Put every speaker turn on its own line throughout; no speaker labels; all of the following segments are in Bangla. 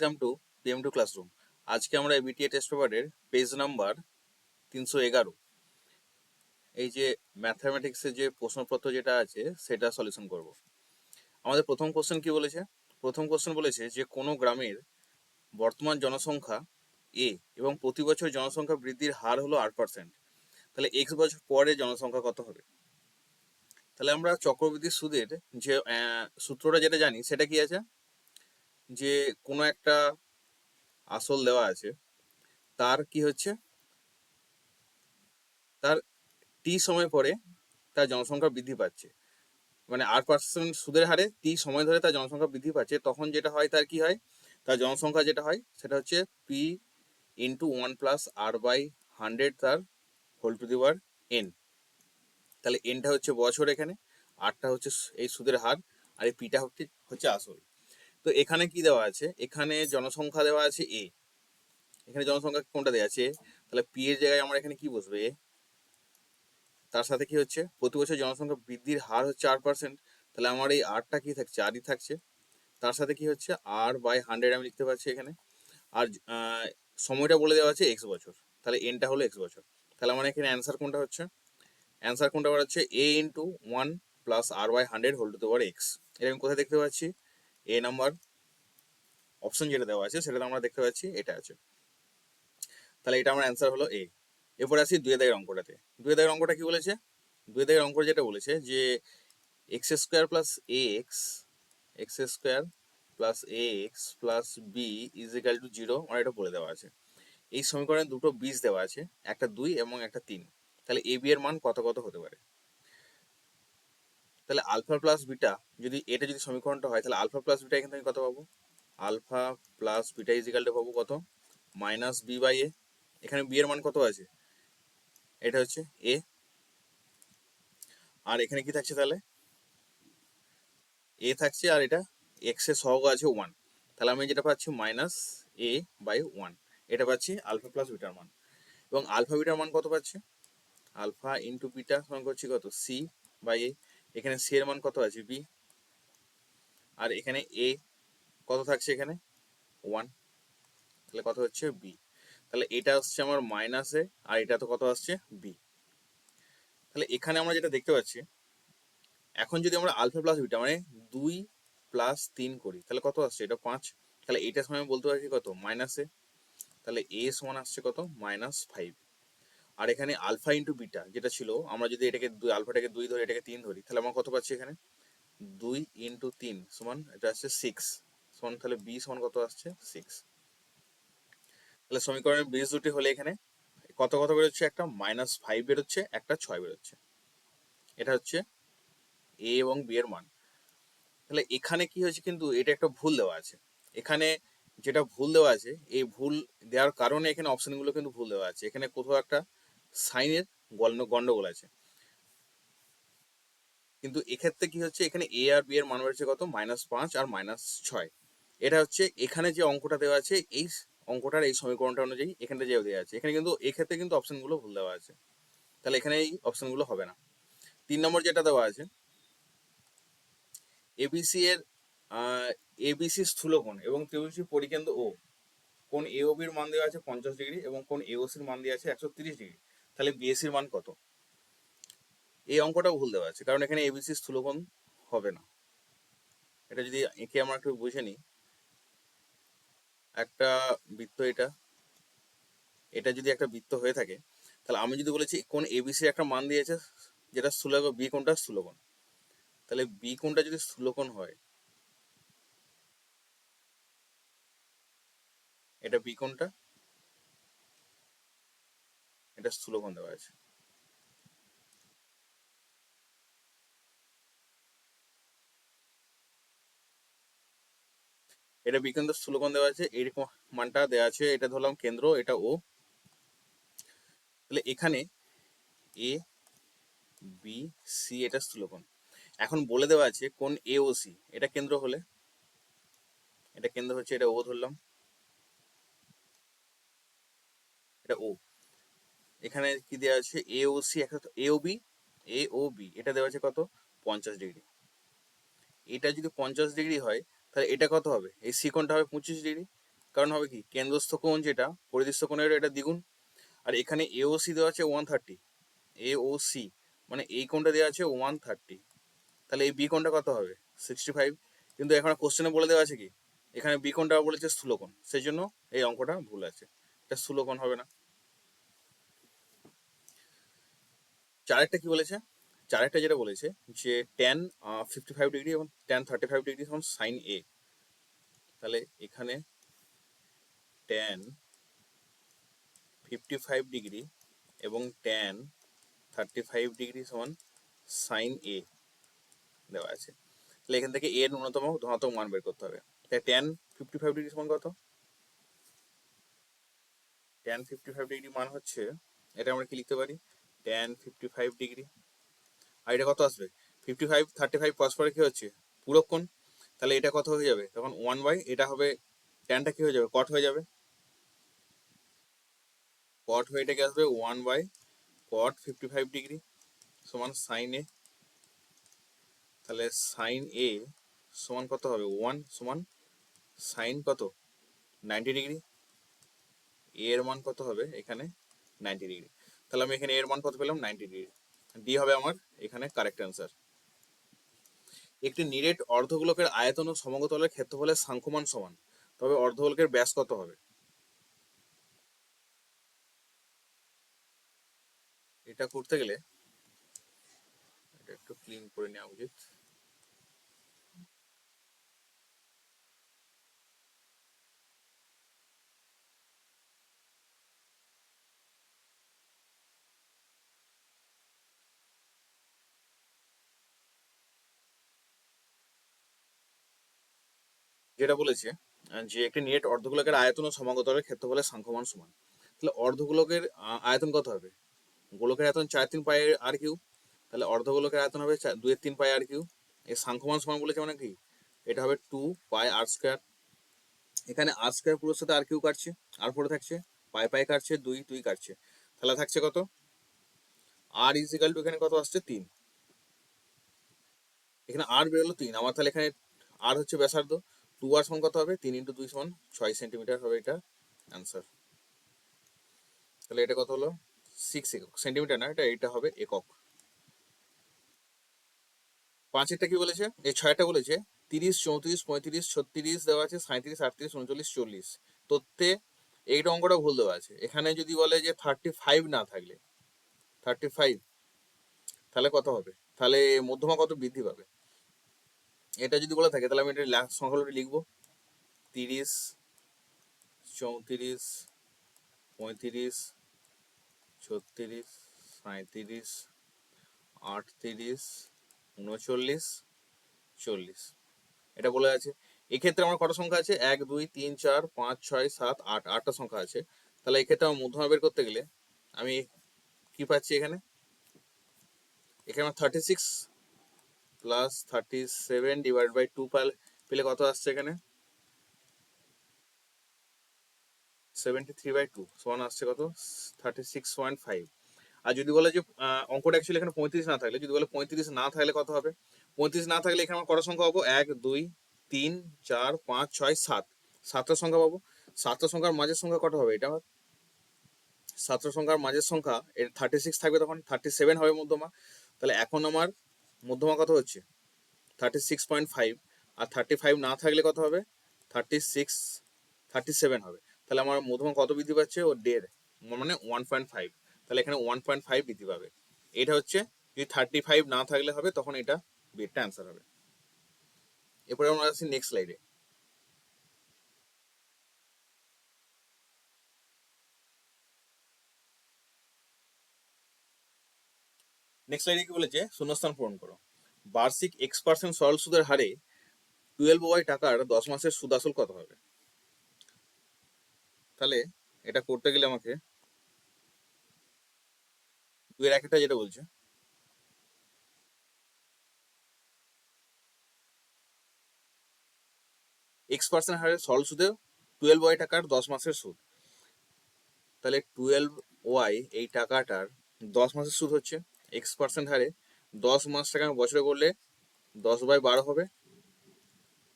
Welcome to PM two classroom আজকে আমরা বিটিএ টেস্ট পেপারের পেজ নাম্বার তিনশো এগারো। এই যে ম্যাথামেটিক্সের যে প্রশ্নপত্র যেটা আছে, সেটা সলিউশন করব। আমাদের প্রথম কোশ্চেন কি বলেছে? প্রথম কোশ্চেন বলেছে যে কোনো গ্রামের বর্তমান জনসংখ্যা এ এবং প্রতি বছর জনসংখ্যা বৃদ্ধির হার হলো আট পার্সেন্ট তাহলে এক্স বছর পরে জনসংখ্যা কত হবে? তাহলে আমরা চক্রবৃদ্ধি সুদের যে সূত্রটা যেটা জানি, সেটা কি আছে? যে কোনো একটা আসল দেওয়া আছে, তার কি হচ্ছে? তার টি সময় পরে তার জনসংখ্যা বৃদ্ধি পাচ্ছে। মানে আট পার্সেন্ট সুদের হারে টি সময় ধরে তার জনসংখ্যা বৃদ্ধি পাচ্ছে, তখন যেটা হয় তার কি হয়? তার জনসংখ্যা যেটা হয়, সেটা হচ্ছে P into one plus R by hundred তার whole to the power N তাহলে এনটা হচ্ছে বছর এখানে আটটা হচ্ছে এই সুদের হার, আর এই পিটা হচ্ছে হচ্ছে আসল। তো এখানে কি দেওয়া আছে? এখানে জনসংখ্যা দেওয়া আছে এ এখানে জনসংখ্যা কোনটা দেওয়া আছে? তাহলে পি এর জায়গায় আমরা এখানে কি বসবে? এ তার সাথে কি হচ্ছে? প্রতি বছর জনসংখ্যা বৃদ্ধির হার হচ্ছে আট পার্সেন্ট তাহলে আমার এই আটটা কি থাকছে? আরই থাকছে। তার সাথে কি হচ্ছে? আর বাই হান্ড্রেড আমি লিখতে পারছি এখানে। আর সময়টা বলে দেওয়া আছে এক্স বছর। তাহলে এনটা হলো এক্স বছর। তাহলে আমার এখানে অ্যান্সার কোনটা হচ্ছে? অ্যান্সার কোনটা হচ্ছে A into one plus R by hundred whole to the power X এটা আমি কোথায় দেখতে পাচ্ছি? এ নাম্বার অপশন যেটা দেওয়া আছে, সেটাতে আমরা দেখতে পাচ্ছি এটা আছে। তাহলে এটা আমার অ্যান্সার হলো এ এরপর আসি দুই দাগের অঙ্কটাতে। দুই দাগের অঙ্কটা কি বলেছে? দুই দাগের অঙ্ক যেটা বলেছে যে X square plus A X X square plus A X plus B is equal to zero আমার এটা বলে দেওয়া আছে। এই সমীকরণে দুটো বীজ দেওয়া আছে, একটা দুই এবং একটা তিন। তাহলে এ বি এর মান কত কত হতে পারে? তাহলে আলফা প্লাস বিটা যদি এটা যদি সমীকরণটা হয়, তাহলে আলফা প্লাস বিটা এখান থেকে কত পাবো? Alpha plus beta is two পাবো কত? মাইনাস বি বাই এ এখানে বি এর মান কত আছে? এটা হচ্ছে এ আর এখানে কি থাকছে তাহলে? এ থাকছে আর এটা এক্সের সহগ আছে ওয়ান তাহলে আমি যেটা পাচ্ছি মাইনাস এ বাই ওয়ান এটা পাচ্ছি আলফা প্লাস বিটার মান। এবং আলফা বিটার মান কত পাচ্ছি? আলফা ইন্টু বিটা সমান করছি কত? সি বাই এ এখানে সি এর মান কত আছে? বি আর এখানে এ কত থাকছে এখানে? ওয়ান তাহলে কত হচ্ছে বি তাহলে এটা হচ্ছে আমার মাইনাসে আর এটা তো কত আসছে? বি তাহলে এখানে আমরা যেটা দেখতে পাচ্ছি, এখন যদি আমরা আলফা প্লাস বিটা মানে দুই প্লাস তিন করি, তাহলে কত আসছে? এটা পাঁচ। তাহলে এইটার সময় বলতে পারছি কত? মাইনাসে তাহলে এ সমান আসছে কত? মাইনাস ফাইভ আর এখানে আলফা ইন্টু বিটা, যেটা ছিল, আমরা যদি এটাকে দুই, আলফাটাকে দুই ধরি, এটাকে তিন ধরি, তাহলে আমরা কত পাচ্ছি এখানে? দুই ইন্টু তিন সমান, এটা আসছে সিক্স সমান তাহলে বি সমান কত আসছে? সিক্স তাহলে সমীকরণের বীজ দুটি হলে এখানে কত কত বেরোচ্ছে? একটা মাইনাস ফাইভ বেরোচ্ছে, একটা ছয় বেরোচ্ছে। এটা হচ্ছে এ এবং বি এর মান। তাহলে এখানে কি হয়েছে কিন্তু, এটা একটা ভুল দেওয়া আছে। এখানে যেটা ভুল দেওয়া আছে, এই ভুল দেওয়ার কারণে এখানে অপশনগুলো কিন্তু ভুল দেওয়া আছে। এখানে কোথাও একটা সাইনের গন্ডগোল আছে। কিন্তু এক্ষেত্রে কি হচ্ছে? এখানে এ আর বি এর মান বেরোচ্ছে কত? মাইনাস পাঁচ আর মাইনাস ছয়। এটা হচ্ছে এখানে যে অঙ্কটা দেওয়া আছে, এই অঙ্কটার এই সমীকরণটা অনুযায়ী এখানটা যে দেওয়া আছে, এখানে কিন্তু এক্ষেত্রে কিন্তু অপশনগুলো ভুল দেওয়া আছে। তাহলে এখানে এই অপশনগুলো হবে না। তিন নম্বর যেটা দেওয়া আছে এবিসি এর এবিসি স্থূলকোণ এবং ত্রিভুজটির পরিকেন্দ্র ও কোন এওবির মান দেওয়া আছে পঞ্চাশ ডিগ্রি এবং কোন এওসির মান দেওয়া আছে একশো তিরিশ ডিগ্রি। তাহলে বিএসির মান কত? এই অঙ্কটাও ভুল দেওয়া আছে, কারণ এখানে এবিসি স্থূলকোণ হবে না। এটা যদি একে আমরা একটু বুঝে নিই, একটা বৃত্ত এটা এটা যদি একটা বৃত্ত হয়ে থাকে, তাহলে আমি যদি বলেছি কোন এবিসি একটা মান দিয়েছে, যেটা স্থূলক বি কোনটা স্থূলকোণ। তাহলে বি কোনটা যদি স্থূলকোণ হয়, এটা বি কোনটা এটা স্থূলকোণ দেওয়া আছে এটা বিকেন্দ্র স্থূলকোণ দেওয়া আছে এইরকম মানটা দেওয়া আছে, এটা ধরলাম কেন্দ্র, এটা ও তাহলে এখানে এ বি সি এটা স্থূলকোণ। এখন বলে দেওয়া আছে কোন এ ও সি এটা কেন্দ্র হলে। এটা কেন্দ্র হচ্ছে, এটা ও ধরলাম। এটা ও এখানে কি দেওয়া আছে? A O C A O B A B এটা দেওয়া আছে কত? পঞ্চাশ ডিগ্রি। এটা যদি পঞ্চাশ ডিগ্রি হয়, তাহলে এটা কত হবে? এই সি কোণটা হবে পঁচিশ ডিগ্রি। কারণ হবে কি? কেন্দ্রস্থ কোণ যেটা, পরিদৃষ্ট কোণের এটা দ্বিগুণ। আর এখানে এওসি দেওয়া আছে ওয়ান থার্টি এওসি মানে এই কোণটা দেওয়া আছে ওয়ান থার্টি তাহলে এই বি কোণটা কত হবে? সিক্সটি ফাইভ কিন্তু এখানে কোশ্চেনে বলে দেওয়া আছে কি? এখানে বি কোণটা বলেছে স্থূলকোণ সেই জন্য এই অঙ্কটা ভুল আছে। এটা স্থূলকোণ হবে না। চারেরটা কি বলেছে? চারেরটা যেটা বলেছে যে টেন ফিফটি ফাইভ ডিগ্রি এবং টেন থার্টি ফাইভ ডিগ্রি সমান সাইন এ তাহলে এখানে টেন ফিফটি ফাইভ ডিগ্রি এবং টেন থার্টি ফাইভ ডিগ্রি সমান সাইন এ দেওয়া আছে। তাহলে এখান থেকে এর ন্যূনতম, ধনাত্মক মান বের করতে হবে। তাই টেন ফিফটি ফাইভ ডিগ্রি সমান কত? টেন ফিফটি ফাইভ ডিগ্রি মান হচ্ছে, এটা আমরা কি লিখতে পারি? টেন ফিফটি ফাইভ ডিগ্রি আর এটা কত আসবে? ফিফটি ফাইভ থার্টি ফাইভ পরস্পরে কি হচ্ছে? পূরক কোণ? তাহলে এটা কত হয়ে যাবে? তখন ওয়ান বাই এটা হবে টেনটা কি হয়ে যাবে? কট হয়ে যাবে। কট হয়ে এটা কি আসবে? One by cot fifty five degree সমান সাইন এ তাহলে সাইন এ সমান কত হবে? ওয়ান সমান সাইন কত? নাইনটি ডিগ্রি এর মান কত হবে? এখানে নাইনটি ডিগ্রি তাহলে আমি এখানে এর মান কত পেলাম? নাইনটি ডিগ্রি ডি হবে আমার এখানে কারেক্ট অ্যান্সার একটি নিরেট অর্ধগোলকের আয়তন ও সমগতলের ক্ষেত্রফলের সাংখ্যমান সমান। তবে অর্ধগোলকের ব্যাস কত হবে? এটা করতে গেলে, এটা একটু ক্লিন করে নেওয়া উচিত। যেটা বলেছে যে একটি নেট অর্ধগোলকের আয়তন ও সমাগতলের ক্ষেত্রফলের সাংখ্যমান সমান। তাহলে অর্ধগোলকের আয়তন কত হবে? গোলকের আয়তন চার তিন পায়ে আর কিউ তাহলে অর্ধগোলকের আয়তন হবে দুয়ের তিন পায়ে আর কিউ এর সাংখ্যমান সমান বলেছে মানে কি? এটা হবে টু পাই আর স্কোয়ার এখানে আর স্কোয়ার পুরোর সাথে আর কিউ কাটছে আর পরে থাকছে পায়ে পায়ে কাটছে, দুই দুই কাটছে। তাহলে থাকছে কত? আর ইজিক্যাল টু এখানে কত আসছে? তিন। এখানে আর বেরোলো তিন, আমার তাহলে এখানে আর হচ্ছে ব্যাসার্ধ। টু আর সমান কত হবে? তিন ইন্টু দুই সমান ছয় সেন্টিমিটার হবে এটা অ্যান্সার তাহলে এটা কত হলো? সিক্স একক। সেন্টিমিটার না, এটা এটা হবে একক। পাঁচেরটা কি বলেছে? এই ছয়টা বলেছে, তিরিশ, চৌত্রিশ, পঁয়ত্রিশ, ছত্রিশ দেওয়া আছে সাঁত্রিশ আটত্রিশ, উনচল্লিশ, চল্লিশ। তথ্যে এইটা অঙ্কটা ভুল দেওয়া আছে। এখানে যদি বলে যে থার্টি ফাইভ না থাকলে থার্টি ফাইভ তাহলে কত হবে? তাহলে মধ্যমা কত বৃদ্ধি পাবে? এটা যদি বলা থাকে, তাহলে আমি এটা লা- সংখ্যাগুলোটি লিখব। তিরিশ, চৌত্রিশ, পঁয়ত্রিশ, ছত্রিশ সাঁত্রিশ আটত্রিশ, উনচল্লিশ, চল্লিশ। এটা বলে আছে। এক্ষেত্রে আমার কটা সংখ্যা আছে? এক, দুই, তিন, চার, পাঁচ, ছয়, সাত, আট, আটটা সংখ্যা আছে। তাহলে এক্ষেত্রে আমার মধ্যমা বের করতে গেলে আমি কি পাচ্ছি এখানে? এখানে আমার thirty six plus thirty seven divide by two পেলে কত আসছে এখানে? সেভেন্টি থ্রি বাই টু সমান আসছে কত? থার্টি সিক্স পয়েন্ট ফাইভ আর যদি বলে যে অঙ্কটা অ্যাকচুয়ালি এখানে পঁয়ত্রিশ না থাকলে, যদি বলে পঁয়ত্রিশ না থাকলে কত হবে? পঁয়ত্রিশ না থাকলে এখানে আমার কটা সংখ্যা পাবো? এক, দুই, তিন, চার, পাঁচ, ছয়, সাত। সাতটা সংখ্যা পাবো? সাতটা সংখ্যার মাঝের সংখ্যা কত হবে এটা আমার? সাতটা সংখ্যার মাঝের সংখ্যা থার্টি সিক্স থাকবে তখন থার্টি সেভেন হবে মধ্যমা। তাহলে এখন আমার মধ্যমা কত হচ্ছে? থার্টি সিক্স পয়েন্ট ফাইভ আর থার্টি ফাইভ না থাকলে কত হবে? থার্টি সিক্স থার্টি সেভেন হবে। তাহলে আমার মধ্যমা কত বৃদ্ধি পাচ্ছে? ও দেড় মানে ওয়ান পয়েন্ট ফাইভ তাহলে এখানে ওয়ান পয়েন্ট ফাইভ বৃদ্ধি পাবে। এটা হচ্ছে, যদি থার্টি ফাইভ না থাকলে হবে, তখন এটা বিটটা অ্যান্সার হবে। এরপরে আমরা আসছি নেক্সট স্লাইডে নেক্সট স্লাইডে কি বলেছে? শূন্যস্থান পূরণ করো। বার্ষিক এক্স পার্সেন্ট সরল সুদের হারে টুয়েলভ ওয়াই টাকার দশ মাসের সুদ আসল কত হবে? তাহলে এটা করতে গেলে আমাকে দুয়ের একটা যেটা বলছে এক্স পার্সেন্ট হারে সরল সুদে টুয়েলভ ওয়াই টাকার দশ মাসের সুদ। তাহলে টুয়েলভ ওয়াই এই টাকাটার দশ মাসের সুদ হচ্ছে এক্স পার্সেন্ট হারে দশ মাস টাকা আমি বছরে করলে দশ বাই বারো হবে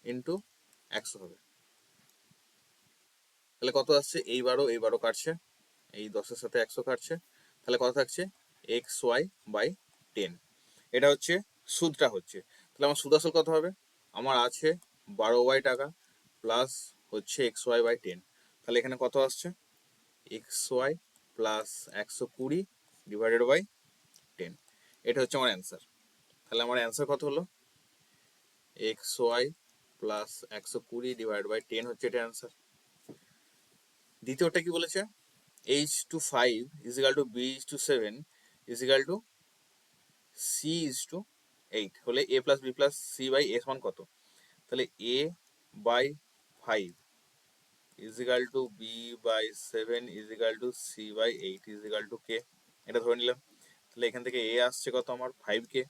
ইন্টু একশো হবে। তাহলে কত আসছে? এই বারো এই বারো কাটছে, এই দশের সাথে একশো কাটছে। তাহলে কত থাকছে? এক্স ওয়াই বাই টেন এটা হচ্ছে সুদটা হচ্ছে। তাহলে আমার সুদ আসল কত হবে? আমার আছে বারো ওয়াই টাকা প্লাস হচ্ছে এক্স ওয়াই বাই টেন তাহলে এখানে কত আসছে? এক্স ওয়াই প্লাস একশো কুড়ি ডিভাইডেড বাই টেন এটা হচ্ছে আমার অ্যান্সার তাহলে আমার অ্যান্সার কত হলো? এক্স ওয়াই প্লাস একশো কুড়ি ডিভাইড বাই টেন হচ্ছে এটা অ্যান্সার দ্বিতীয়টা কি বলেছে? H to five equal to B is to seven equal to C is to eight হলে A plus B plus C by A সমান কত? তাহলে A by five equal to B by seven equal to C by eight equal to K এটা ধরে নিলাম। তাহলে এখান থেকে এ আসছে কত আমার? ফাইভ কে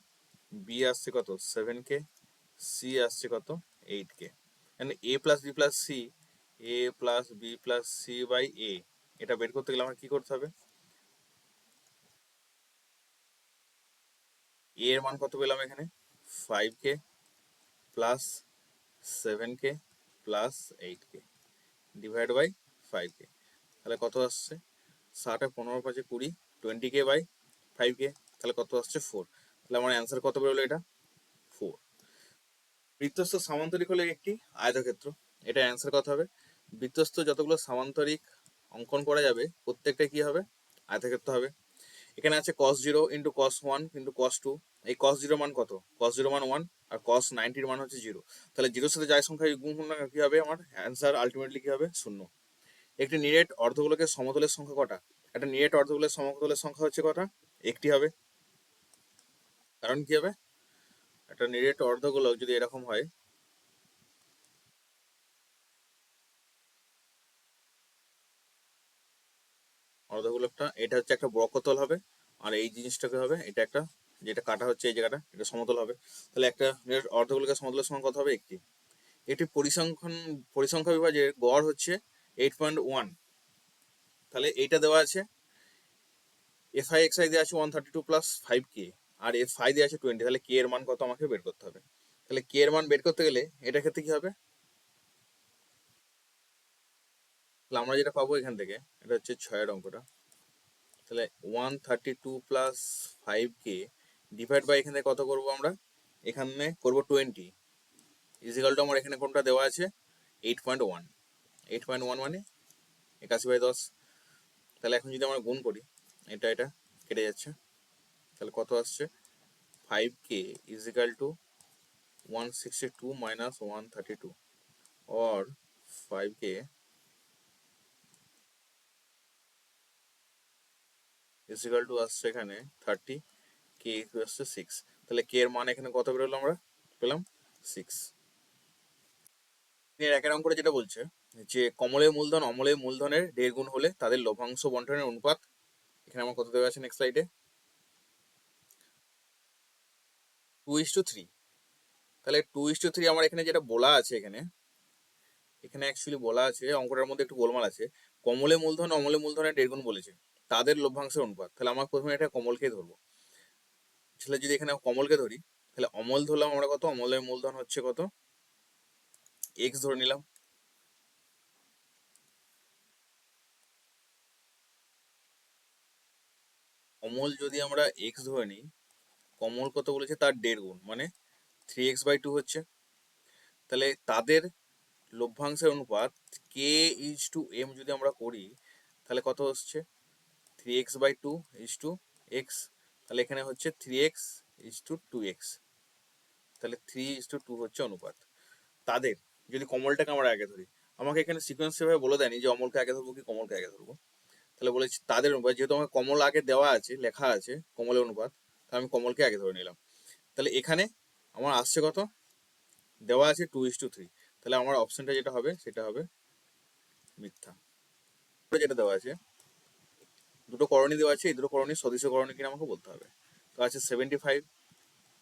বি আসছে কত? সেভেন কে সি আসছে কত? এইট কে মানে A plus B plus C A plus B plus C by A এটা বের করতে গেলে আমার কি করতে হবে? এ এর মান কত পেলাম এখানে? Five K plus seven K plus eight K divide by five K তাহলে কত আসছে? ষাটে পনেরো পাঁচে কুড়ি twenty K by five K তাহলে কত আসছে? ফোর তাহলে আমার অ্যান্সার কত বেরোলো এটা? ফোর বৃত্তস্থ সামান্তরিক হলে একটি আয়তক্ষেত্র। এটা অ্যান্সার কত হবে? বৃত্তস্থ যতগুলো সামান্তরিক অঙ্কন করা যাবে প্রত্যেকটা কি হবে? আয়তক্ষেত্র হবে। এখানে আছে cos zero into cos one into two এই কস জিরো মান কত? কস জিরো মান ওয়ান আর কস নাইনটির মান হচ্ছে জিরো তাহলে জিরোর সাথে যাই সংখ্যা গুণ করুন না, কি হবে আমার? অ্যান্সার আলটিমেটলি কি হবে? শূন্য। একটি নিরেট অর্ধগোলকের সমতলের সংখ্যা কটা? একটা নিরেট অর্ধগোলের সমতলের সংখ্যা হচ্ছে কটা? একটি হবে। কারণ কি হবে? একটা নিরেট অর্ধগোলক যদি এরকম হয়, অর্ধগোলকটা, এটা হচ্ছে একটা বক্রতল হবে, আর এই জিনিসটাকে হবে, এটা একটা, যেটা কাটা হচ্ছে এই জায়গাটা, এটা সমতল হবে। তাহলে একটা নিরেট অর্ধগোলকের সমতলের সমান কত হবে? একটি। এটি পরিসংখ্যান, পরিসংখ্যা বিভাগের গড় হচ্ছে এইট পয়েন্ট ওয়ান তাহলে এইটা দেওয়া আছে এফ আই এক্স আই দেওয়া আছে one thirty two plus five K R F I দেওয়া আছে টোয়েন্টি তাহলে কে এর মান কত আমাকে বের করতে হবে? তাহলে কে এর মান বের করতে গেলে এটা ক্ষেত্রে কি হবে? তাহলে আমরা যেটা পাবো এখান থেকে, এটা হচ্ছে ছয়ের অঙ্কটা। তাহলে one thirty two plus five K divide by এখানে কত করব আমরা? এখানে করব টোয়েন্টি ইজিক্যাল টু আমার এখানে কোনটা দেওয়া আছে? Eight point one eight point one মানে একাশি বাই দশ। তাহলে এখন যদি আমরা গুণ করি এটা এটা কেটে যাচ্ছে। তাহলে কত আসছে? Five K equal to one sixty two minus one thirty two or five K equal to আসছে এখানে থার্টি কে আসছে সিক্স তাহলে কে এর মান এখানে কত বেরোলো আমরা? পেলাম সিক্স এর একের অঙ্কটা যেটা বলছে, যে কমলের মূলধন অমলের মূলধনের দেড় গুণ হলে তাদের লভ্যাংশ বন্টনের অনুপাত এখানে আমার কত দেওয়া আছে নেক্সট স্লাইডে টু ইস টু থ্রি তাহলে টু ইস টু থ্রি আমার এখানে যেটা বলা আছে এখানে এখানে অ্যাকচুয়ালি বলা আছে, অঙ্কটার মধ্যে একটু গোলমাল আছে। কমলে মূলধন, অমলে মূলধনের দেড় গুণ বলেছে। তাদের লভ্যাংশের অনুপাত। তাহলে আমার প্রথমে এটা কমলকে ধরবো। তাহলে যদি এখানে কমলকে ধরি, তাহলে অমল ধরলাম আমরা কত? অমলের মূলধন হচ্ছে কত? এক্স ধরে নিলাম। অমল যদি আমরা এক্স ধরে নিই, কমল কত বলেছে? তার দেড় গুণ মানে থ্রি এক্স বাই টু হচ্ছে। তাহলে তাদের লভ্যাংশের অনুপাত কে ইজ টু এম যদি আমরা করি, তাহলে কত হচ্ছে? Three X by two is to X তাহলে এখানে হচ্ছে three X is to two X তাহলে থ্রি ইজ টু টু হচ্ছে অনুপাত। তাদের, যদি কমলটাকে আমরা আগে ধরি, আমাকে এখানে সিকোয়েন্স সেভাবে বলে দেয়নি যে অমলকে আগে ধরবো কি কমলকে আগে ধরবো। তাহলে বলেছি, তাদের অনুপাত, যেহেতু আমার কমল আগে দেওয়া আছে, লেখা আছে, কমলের অনুপাত আমি কমলকে আগে ধরে নিলাম। তাহলে এখানে আমার আসছে কত? দেওয়া আছে টু ইস টু থ্রি তাহলে আমার অপশনটা যেটা হবে, সেটা হবে মিথ্যা। যেটা দেওয়া আছে, দুটো করণী দেওয়া আছে, এই দুটো করণী সদৃশ করণী কিনা আমাকে বলতে হবে। তো আছে সেভেন্টি ফাইভ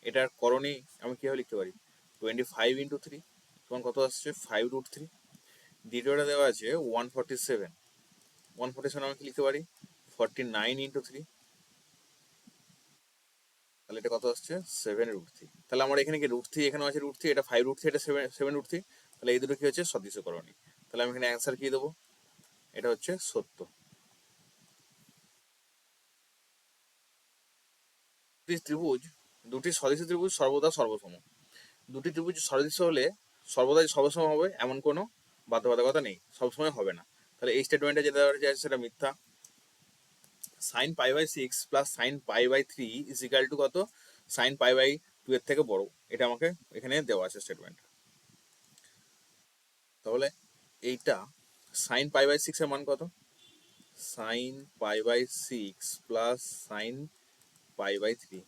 এটার করণী আমি কীভাবে লিখতে পারি? টোয়েন্টি ফাইভ ইন্টু থ্রি তখন কত আসছে? ফাইভ রুট থ্রি দ্বিতীয়টা দেওয়া আছে one forty seven one forty seven আমি কি লিখতে পারি? ফর্টি নাইন ইন্টু থ্রি তাহলে এটা কত আসছে? সেভেন রুট থ্রি তাহলে আমার এখানে কি রুট থ্রি এখানে আছে রুট থ্রি এটা ফাইভ রুট থ্রি এটা সেভেন সেভেন রুট থ্রি তাহলে এই দুটো কি হচ্ছে? সদৃশ করণী। তাহলে আমি এখানে অ্যান্সার কি দেবো? এটা হচ্ছে সত্য। ত্রিভুজ, দুটি সদৃশ ত্রিভুজ সর্বদা সর্বসম। দুটি ত্রিভুজ সদৃশ হলে সর্বদাই সর্বসম হবে, এমন কোনো বাধ্যবাধকতা নেই। সবসময় হবে না। তাহলে এই স্টেটমেন্টে যেটা আছে, সেটা মিথ্যা। Sine pi by six plus sine pi by three is equal to কত? সাইন পাই বাই টু এর থেকে বড়। এটা আমাকে এখানে দেওয়া আছে স্টেটমেন্ট তাহলে এইটা সাইন পাই বাই সিক্স এর মান কত? Sine pi by six plus sine pi by three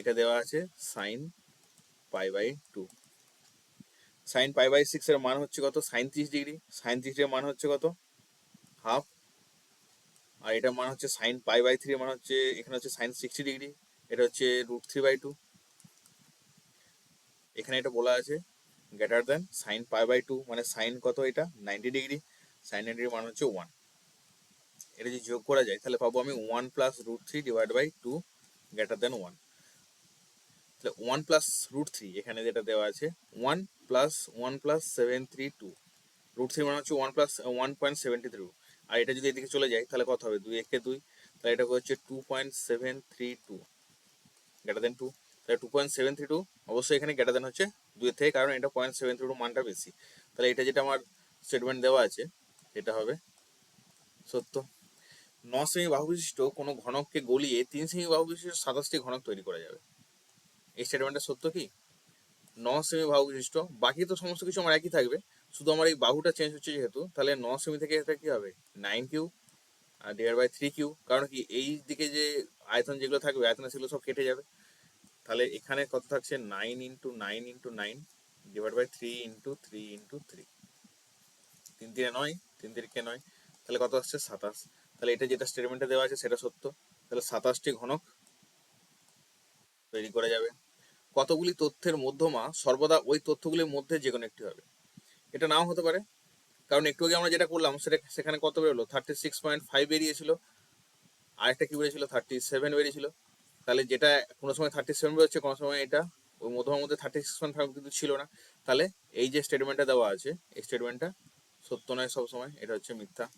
এটা দেওয়া আছে sine pi by two sine pi by six এর মান হচ্ছে কত? সাইন ত্রিশ ডিগ্রি সাইন ত্রিশ এর মান হচ্ছে কত? হাফ আর এটার মান হচ্ছে সাইন পাই বাই থ্রি মান হচ্ছে, এখানে হচ্ছে সাইন সিক্সটি ডিগ্রি এটা হচ্ছে রুট থ্রি বাই টু এখানে এটা বলা আছে greater than sine pi by two মানে সাইন কত এটা? নাইনটি ডিগ্রি সাইন নাইনটির মান হচ্ছে ওয়ান এটা যদি যোগ করা যায়, তাহলে পাবো আমি one plus root three divide by two greater than one তাহলে ওয়ান প্লাস রুট থ্রি এখানে যেটা দেওয়া আছে one plus one plus seven three two root three মানে হচ্ছে one plus one point seventy three আর এটা যদি এদিকে চলে যায়, তাহলে কত হবে? দুই একে দুই। তাহলে এটা হচ্ছে two point seven three two greater than two তাহলে two point seven three two অবশ্যই এখানে গ্রেটার দেন হচ্ছে দুইয়ের থেকে, কারণ এটা পয়েন্ট সেভেন থ্রি টু মানটা বেশি। তাহলে এটা যেটা আমার স্টেটমেন্ট দেওয়া আছে, এটা হবে সত্য। ন সেমি বাহু বিশিষ্ট কোনো ঘনককে গলিয়ে তিন সেমি বাহু বিশিষ্ট সাতাশটি ঘনক তৈরি করা যাবে। এই স্টেটমেন্টটা সত্য কি? ন সেমি বাহু বিশিষ্ট। বাকি তো সমস্ত কিছু আমার একই থাকবে। শুধু আমার এই বাহুটা চেঞ্জ হচ্ছে যেহেতু, তাহলে ন সেমি থেকে এটা কি হবে? Nine Q R divide by three Q কারণ কি, এই দিকে যে আয়তন যেগুলো থাকবে আয়তন সেগুলো সব কেটে যাবে। তাহলে এখানে কত থাকছে? Nine into nine into nine divide by three into three into three তিন তিনে নয়, তিন তিরিকে নয়, তাহলে কত আসছে? সাতাশ। তাহলে এটা যেটা স্টেটমেন্টে দেওয়া আছে সেটা সত্য। তাহলে সাতাশটি ঘনক তৈরি করা যাবে। কতগুলি তথ্যের মধ্যমা সর্বদা ওই তথ্যগুলির মধ্যে যে কোনো একটি হবে। এটা নাও হতে পারে। কারণ একটু আগে আমরা যেটা করলাম, সেটা সেখানে কত বেরোলো? থার্টি সিক্স পয়েন্ট ফাইভ বেরিয়েছিল। আরেকটা কি বেরিয়েছিল? থার্টি সেভেন বেরিয়েছিল। তাহলে যেটা কোনো সময় থার্টি সেভেন বেরোচ্ছে, কোনো সময় এটা ওই মধ্যমার মধ্যে থার্টি সিক্স পয়েন্ট ফাইভ কিন্তু ছিল না। তাহলে এই যে স্টেটমেন্টটা দেওয়া আছে, এই স্টেটমেন্টটা সত্য নয় সব সময় এটা হচ্ছে মিথ্যা।